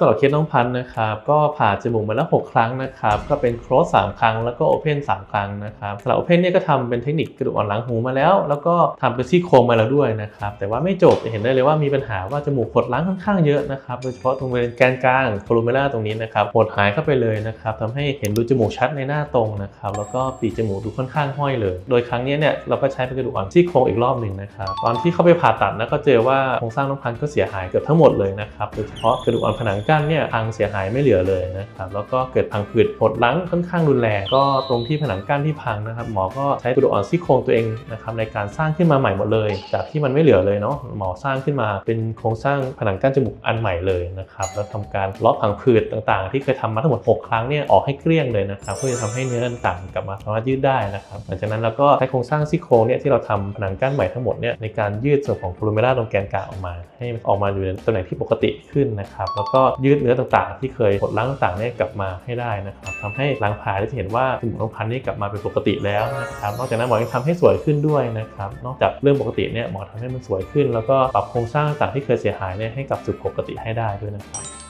สำหรับเคสน้องพันธ์นะครับก็ผ่าจมูกมาแล้ว 6 ครั้งนะครับก็เป็นโคลส3ครั้งแล้วก็โอเพน3ครั้งนะครับสำหรับโอเพนเนี่ยก็ทำเป็นเทคนิคกระดูกอ่อนหลังหูมาแล้ว แล้วก็ทำเป็นซี่โครงมาแล้วด้วยนะครับแต่ว่าไม่จบเห็นได้เลยว่ามีปัญหาว่าจมูกหดล้างค่อนข้างเยอะนะครับโดยเฉพาะตรงบริเวณแกนกลางโคลูเมล่าตรงนี้นะครับหดหายเข้าไปเลยนะครับทำให้เห็นรูจมูกชัดในหน้าตรงนะครับแล้วก็ปีกจมูกดูค่อนข้างห้อยเลย โดยครั้งนี้เนี่ยเราก็ใช้เป็นกระดูกอ่อนซี่โครงอีกรอบหนึ่งนะครับตอนที่เข้าไปผ่าตัดนะก็เจอว่าโครงสร้างน้องพันธ์ก็เสียหายเกือบทั้งหมดเลยนะครับโดยเฉพาะกระดูกอ่อนผนังกั้นเนี่ยพังเสียหายไม่เหลือเลยนะครับแล้วก็เกิดพังผืดหดลังค่อนข้างรุนแรงก็ตรงที่ผนังกั้นที่พังนะครับหมอก็ใช้กระดูกอ่อนซี่โครงตัวเองนะครับในการสร้างขึ้นมาใหม่หมดเลย จากที่มันไม่เหลือเลยเนาะหมอสร้างขึ้นมาเป็นโครงสร้างผนังกั้นจมูกอันใหม่เลยนะครับแล้วทำการล็อกพังผืดต่างๆ ที่เคยทำมาทั้งหมด 6 ครั้งเนี่ยออกให้เกลี้ยงเลยนะครับเพื่อจะทำให้เนื้อต่างๆกลับมาสามารถยืดได้นะครับหลังจากนั้นเราก็ใช้โครงสร้างซี่โครงเนี่ยที่เราทำผนังกั้นใหม่ทั้งหมดเนี่ยในการยืดส่วนของโพลูเมล่าตรงแกนกลางออกมา ให้มันออกมาอยู่ในตำแหน่งที่ปกติขึ้นนะครับแล้วก็ยืดเนื้อต่างๆ ที่เคยกดล้างต่างๆเนี่ยกลับมาให้ได้นะครับทำให้ล้างผ่าได้เห็นว่าสมองน้องพันธุ์นี่กลับมาเป็นปกติแล้วนะครับนอกจากนั้นหมอยังทำให้สวยขึ้นด้วยนะครับนอกจากเรื่องปกติเนี่ยหมอทำให้มันสวยขึ้น แล้วก็ปรับโครงสร้างต่างๆที่เคยเสียหายเนี่ยให้กลับสู่ปกติให้ได้ด้วยนะครับ